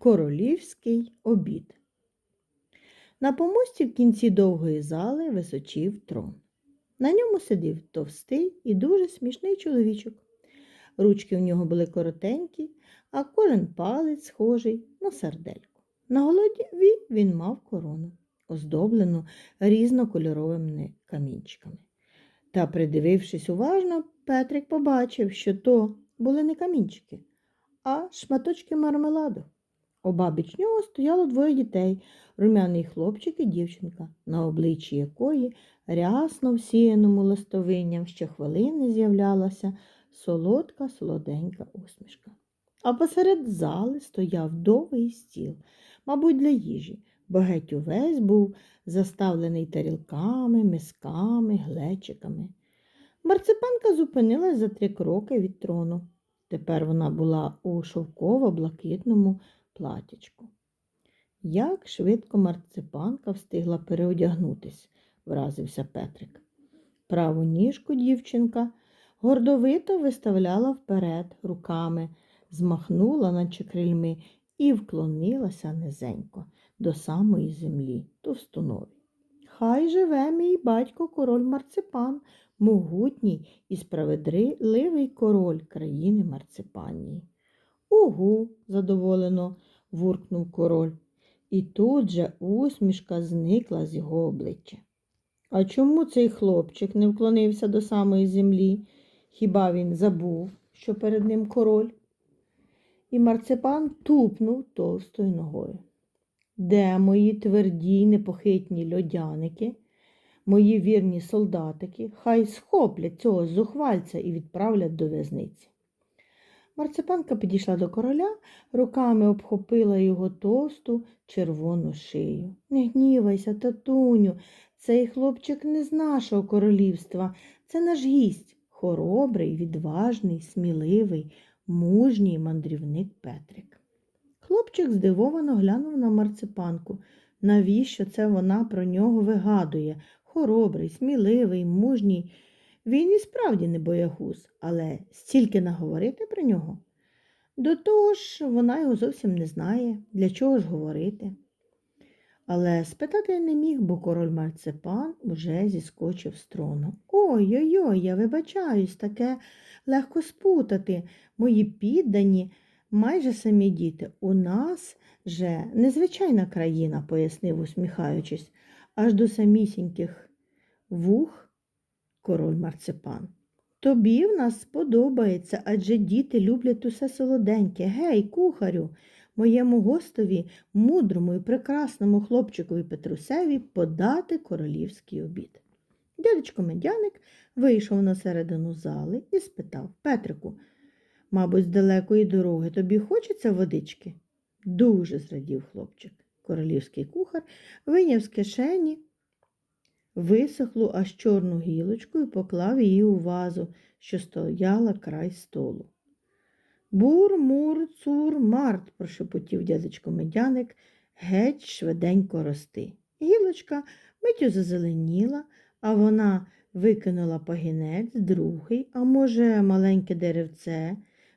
Королівський обід. На помості в кінці довгої зали височив трон. На ньому сидів товстий і дуже смішний чоловічок. Ручки в нього були коротенькі, а кожен палець схожий на сердельку. На голові він мав корону, оздоблену різнокольоровими камінчиками. Та, придивившись уважно, Петрик побачив, що то були не камінчики, а шматочки мармеладу. Обабіч нього стояло двоє дітей, румяний хлопчик і дівчинка, на обличчі якої рясно всіяному листовинням щохвилини з'являлася солодка солоденька усмішка. А посеред зали стояв довгий стіл, мабуть, для їжі, бо геть увесь був заставлений тарілками, мисками, глечиками. Марципанка зупинилась за три кроки від трону. Тепер вона була у шовково-блакитному платячку. Як швидко марципанка встигла переодягнутись, вразився Петрик. Праву ніжку дівчинка гордовито виставляла вперед руками, змахнула, наче крильми, і вклонилася низенько до самої землі, товстунові. Хай живе мій батько король марципан, могутній і справедливий король країни Марципанії. Угу, задоволено вуркнув король, і тут же усмішка зникла з його обличчя. А чому цей хлопчик не вклонився до самої землі? Хіба він забув, що перед ним король? І марципан тупнув товстою ногою. Де мої тверді непохитні льодяники? Мої вірні солдатики, хай схоплять цього зухвальця і відправлять до в'язниці. Марципанка підійшла до короля, руками обхопила його товсту червону шию. Не гнівайся, татуню, цей хлопчик не з нашого королівства, це наш гість, хоробрий, відважний, сміливий, мужній мандрівник Петрик. Хлопчик здивовано глянув на марципанку. Навіщо це вона про нього вигадує? Хоробрий, сміливий, мужній. Він і справді не боягуз, але стільки наговорити про нього. До того ж, вона його зовсім не знає, для чого ж говорити. Але спитати не міг, бо король марципан уже зіскочив з трону. Ой-ой-ой, я вибачаюсь, таке легко спутати. Мої піддані, майже самі діти. У нас же незвичайна країна, пояснив, усміхаючись, аж до самісіньких вух король марципан. Тобі в нас сподобається, адже діти люблять усе солоденьке. Гей, кухарю, моєму гостові, мудрому і прекрасному хлопчикові Петрусеві подати королівський обід. Дядечко медяник вийшов на середину зали і спитав Петрику, мабуть, з далекої дороги тобі хочеться водички? Дуже зрадів хлопчик. Королівський кухар вийняв з кишені висохлу аж чорну гілочку і поклав її у вазу, що стояла край столу. Бур, мур, цур, март, прошепотів дядечко медяник, геть швиденько рости. Гілочка миттю зазеленіла, а вона викинула пагінець, другий, а може, маленьке деревце,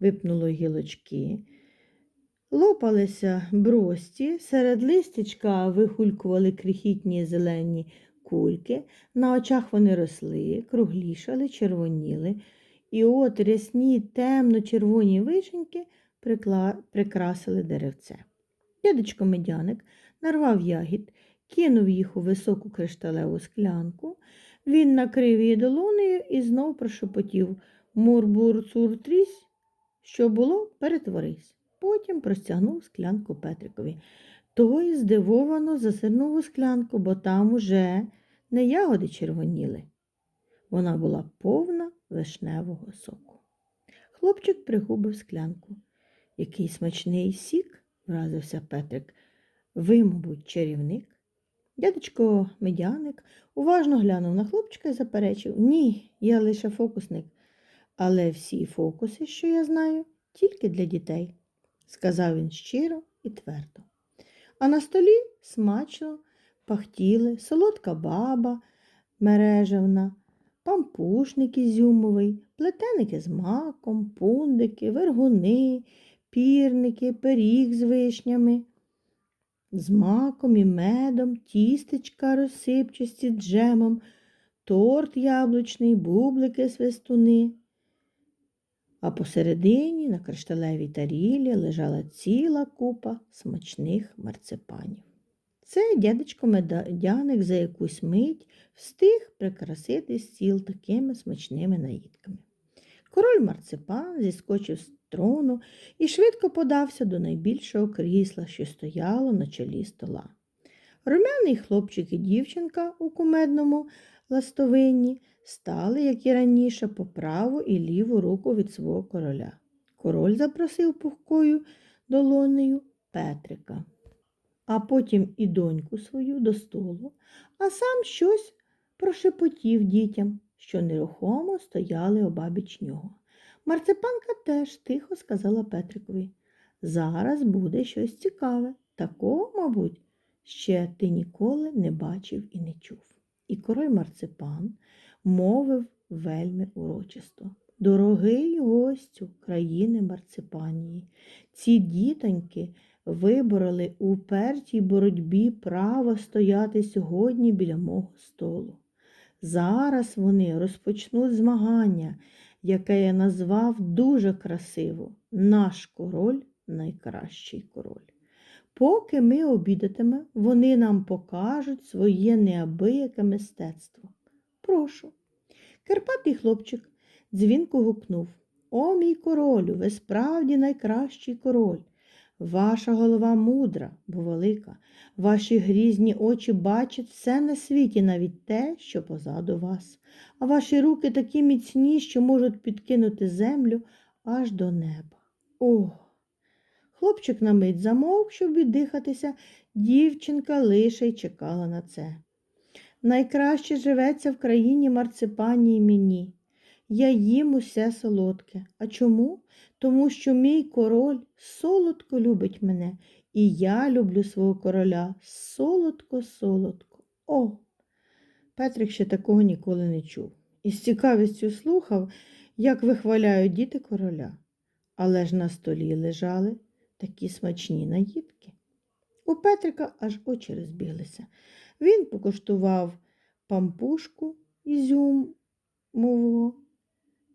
випнуло гілочки. Лопалися брості, серед листячка вихулькували крихітні зелені кульки, на очах вони росли, круглішали, червоніли, і от рясні темно-червоні вишеньки прикла... прикрасили деревце. Дядечко медяник нарвав ягід, кинув їх у високу кришталеву склянку, він накрив її долонею і знов прошепотів мурбур цур трісь, що було, перетворись. Потім простягнув склянку Петрикові. Той здивовано зазирнув у склянку, бо там уже не ягоди червоніли. Вона була повна вишневого соку. Хлопчик пригубив склянку. Який смачний сік, вразився Петрик. Ви, мабуть, чарівник. Дядечко медяник уважно глянув на хлопчика і заперечив Ні, я лише фокусник. Але всі фокуси, що я знаю, тільки для дітей, сказав він щиро і твердо. А на столі смачно пахтіли солодка баба мережевна, пампушник ізюмовий, плетеники з маком, пундики, вергуни, пірники, пиріг з вишнями, з маком і медом, тістечка розсипчасті джемом, торт яблучний, бублики свистуни. А посередині на кришталевій тарілі лежала ціла купа смачних марципанів. Це дядечко медяник за якусь мить встиг прикрасити стіл такими смачними наїдками. Король марципан зіскочив з трону і швидко подався до найбільшого крісла, що стояло на чолі стола. Румяний хлопчик і дівчинка у кумедному ластовинні стали, як і раніше, по праву і ліву руку від свого короля. Король запросив пухкою долонею Петрика, а потім і доньку свою до столу, а сам щось прошепотів дітям, що нерухомо стояли обабіч нього. Марципанка теж тихо сказала Петрикові зараз буде щось цікаве. Такого, мабуть, ще ти ніколи не бачив і не чув. І король марципан мовив вельми урочисто. Дорогий гостю країни Марципанії, ці дітоньки вибороли у пертій боротьбі право стояти сьогодні біля мого столу. Зараз вони розпочнуть змагання, яке я назвав дуже красиво наш король найкращий король. Поки ми обідатиме, вони нам покажуть своє неабияке мистецтво. Прошу. Карпатий хлопчик дзвінко гукнув О, мій королю, ви справді найкращий король. Ваша голова мудра, бо велика, ваші грізні очі бачать все на світі, навіть те, що позаду вас, а ваші руки такі міцні, що можуть підкинути землю аж до неба. Ох! Хлопчик на мить замовк, щоб віддихатися, дівчинка лише й чекала на це. Найкраще живеться в країні марципанії мені. Я їм усе солодке. А чому? Тому що мій король солодко любить мене, і я люблю свого короля солодко-солодко. О! Петрик ще такого ніколи не чув. І з цікавістю слухав, як вихваляють діти короля. Але ж на столі лежали такі смачні наїдки. У Петрика аж очі розбіглися. Він покуштував пампушку ізюмового,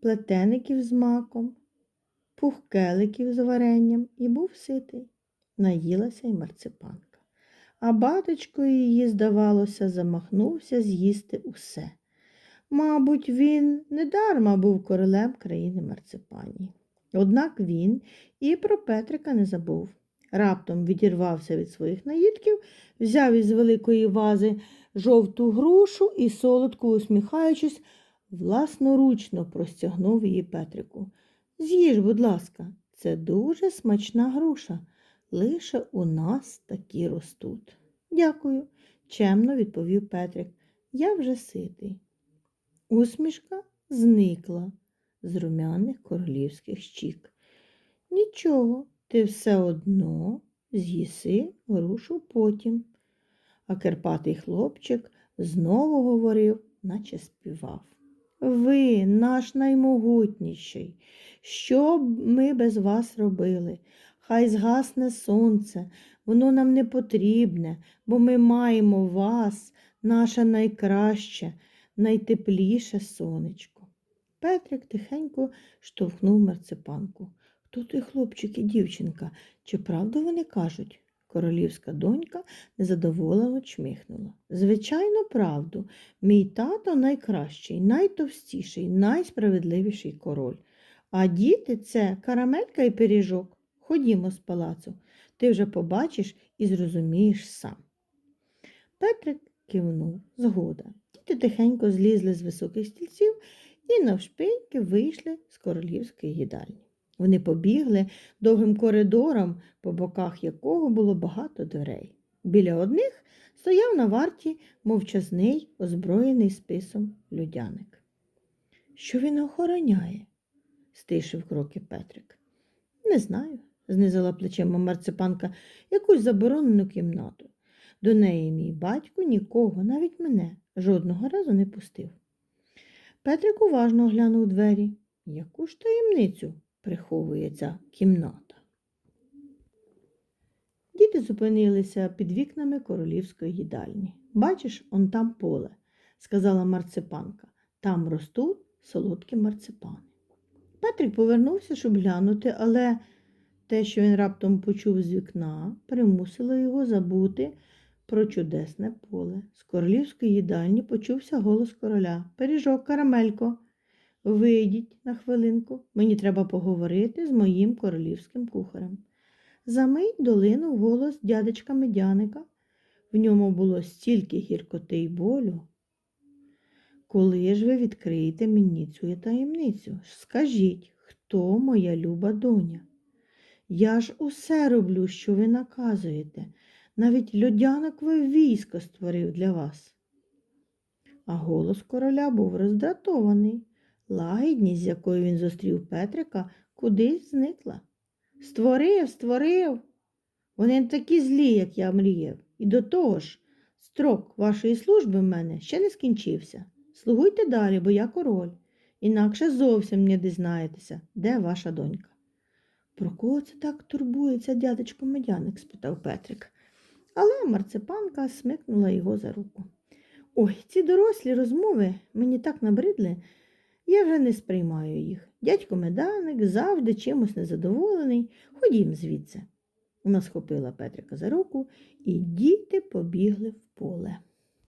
плетеників з маком, пухкеликів з варенням і був ситий. Наїлася й марципанка. А батечко її, здавалося, замахнувся з'їсти усе. Мабуть, він недарма був королем країни марципанії. Однак він і про Петрика не забув. Раптом відірвався від своїх наїдків, взяв із великої вази жовту грушу і, солодко усміхаючись, власноручно простягнув її Петрику. З'їж, будь ласка, це дуже смачна груша. Лише у нас такі ростуть. Дякую, чемно відповів Петрик. Я вже ситий. Усмішка зникла з румяних королівських щік. Нічого, ти все одно з'їси грушу потім. А Керпатий хлопчик знову говорив, наче співав. Ви, наш наймогутніший, що б ми без вас робили? Хай згасне сонце, воно нам не потрібне, бо ми маємо вас, наше найкраще, найтепліше сонечко. Петрик тихенько штовхнув марципанку. Хто той хлопчик і дівчинка? Чи правду вони кажуть? Королівська донька незадоволено чмихнула. Звичайно, правду, мій тато найкращий, найтовстіший, найсправедливіший король. А діти це карамелька і пиріжок. Ходімо з палацу, ти вже побачиш і зрозумієш сам. Петрик кивнув, згода. Діти тихенько злізли з високих стільців і навшпиньки вийшли з королівської їдальні. Вони побігли довгим коридором, по боках якого було багато дверей. Біля одних стояв на варті мовчазний, озброєний списом людяник. Що він охороняє? стишив кроки Петрик. Не знаю, знизила плечима марципанка якусь заборонену кімнату. До неї мій батько нікого, навіть мене, жодного разу не пустив. Петрик уважно оглянув двері. Яку ж таємницю приховує ця кімната? Діти зупинилися під вікнами королівської їдальні. Бачиш, он там поле, сказала марципанка. Там ростуть солодкі марципани. Петрик повернувся, щоб глянути, але те, що він раптом почув з вікна, примусило його забути про чудесне поле. З королівської їдальні почувся голос короля. Пиріжок, карамелько, вийдіть на хвилинку. Мені треба поговорити з моїм королівським кухарем. Замить долинув голос дядечка Медяника. В ньому було стільки гіркоти й болю. Коли ж ви відкриєте мені цю таємницю? Скажіть, хто моя люба доня? Я ж усе роблю, що ви наказуєте. Навіть льодяникове військо створив для вас. А голос короля був роздратований. Лагідність, з якою він зустрів Петрика, кудись зникла. Створив, створив. Вони не такі злі, як я мріяв. І до того ж, строк вашої служби в мене ще не скінчився. Слугуйте далі, бо я король. Інакше зовсім не дізнаєтеся, де ваша донька. Про кого це так турбується дядечко медяник? спитав Петрик. Але марципанка смикнула його за руку. Ой, ці дорослі розмови мені так набридли, я вже не сприймаю їх. Дядько меданик завжди чимось незадоволений. Ходім звідси. Вона схопила Петрика за руку, і діти побігли в поле.